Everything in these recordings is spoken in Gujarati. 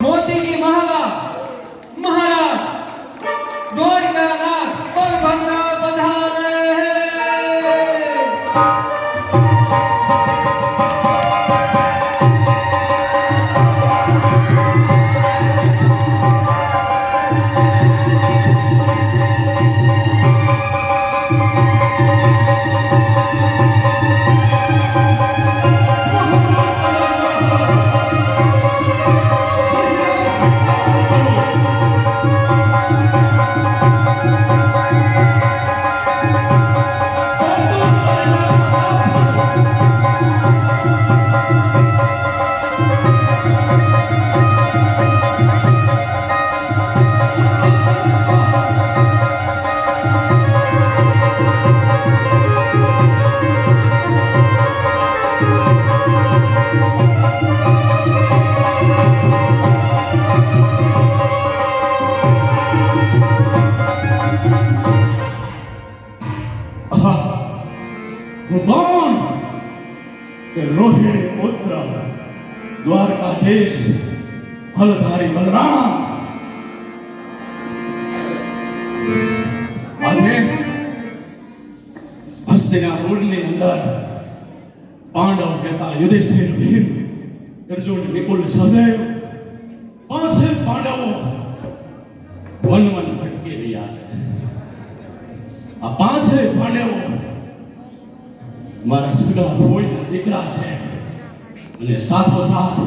મોતી કી મહાલા મહારાજ દ્વારકાનાથ બલભદ્ર પધારે આહા, કોણ કે રોહિણી પુત્ર, દ્વારકાધીશ હલધારી બલરામ. આજે હસ્તિનાપુરની અંદર પાંડવ કહેતા યુધિષ્ઠિર, ભીમ, અર્જુન વિપુલ સહદેવ, પાસે પાંડવો વન વન ભટકી રહ્યા છે. આ પાંચે પાંડવો મારા સગા ફોઈના દીકરા છે. અને સાથોસાથ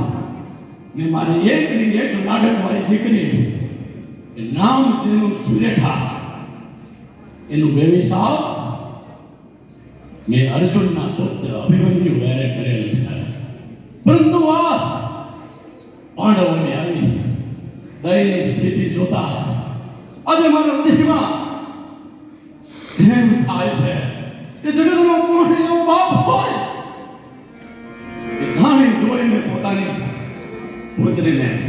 ને મારી એકની એક લાડકવાળી દીકરી, એ નામ જેનું સુરેખા. એનું બેવિસાવ મેં અર્જુનના પુત્ર અભિમન્યુ વેરે કરેલ છે. પરંતુ આ પાંડવોની આવી દયની સ્થિતિ જોતા આજે મારા દેહમાં એમ થાય છે કે જગતનો જાણી પોતાની પુત્રીને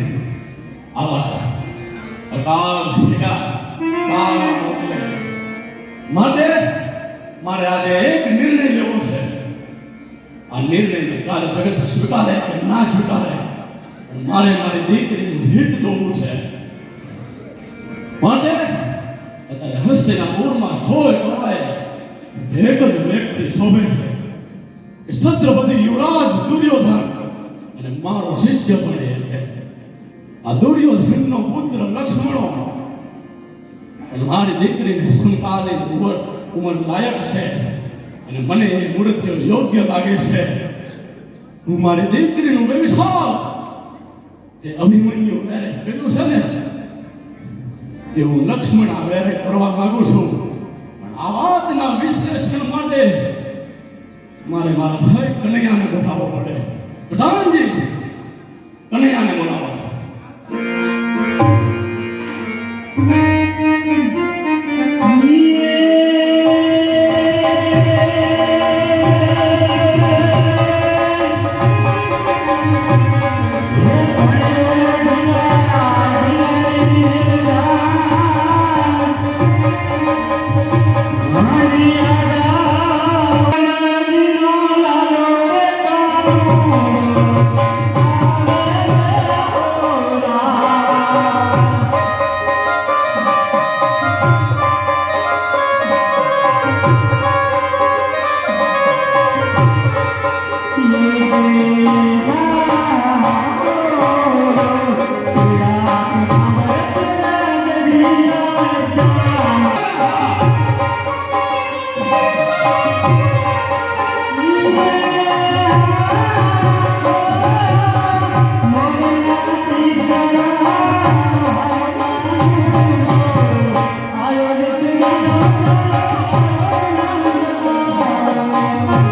આવા અકાળ ભેગા કાળમાં મોકલે. માટે મારે આજે એક નિર્ણય લેવો છે. આ નિર્ણયને કાલે જગત સ્વીકારે કે ના સ્વીકારે? મારે મારી દીકરીનું હિત જોવું છે. માટે અત્યારે હસ્તિનાપુરમાં સોય કરાય. એક જ વ્યક્તિ શોભે છે. કે છત્રપતિ યુવરાજ દુર્યોધન અને મારો શિષ્ય પણ એ છે. આ દુર્યોધનનો પુત્ર લક્ષ્મણો. અને મારી દીકરીને સંતાને ઉંમર ઉંમર લાયક છે. અને મને એ મૂર્તિઓ યોગ્ય લાગે છે. હું મારી દીકરીનું વ્યવસાય જે અભિમન્યુ વેરે કર્યું છે ને એવું લક્ષ્મણ વેરે કરવા માંગુ છું. પણ આ વાતના વિશ્લેષણ માટે મારે મારા ભાઈ કનૈયાને બતાવવો પડે. પ્રધાનજી કનૈયાને બોલાવો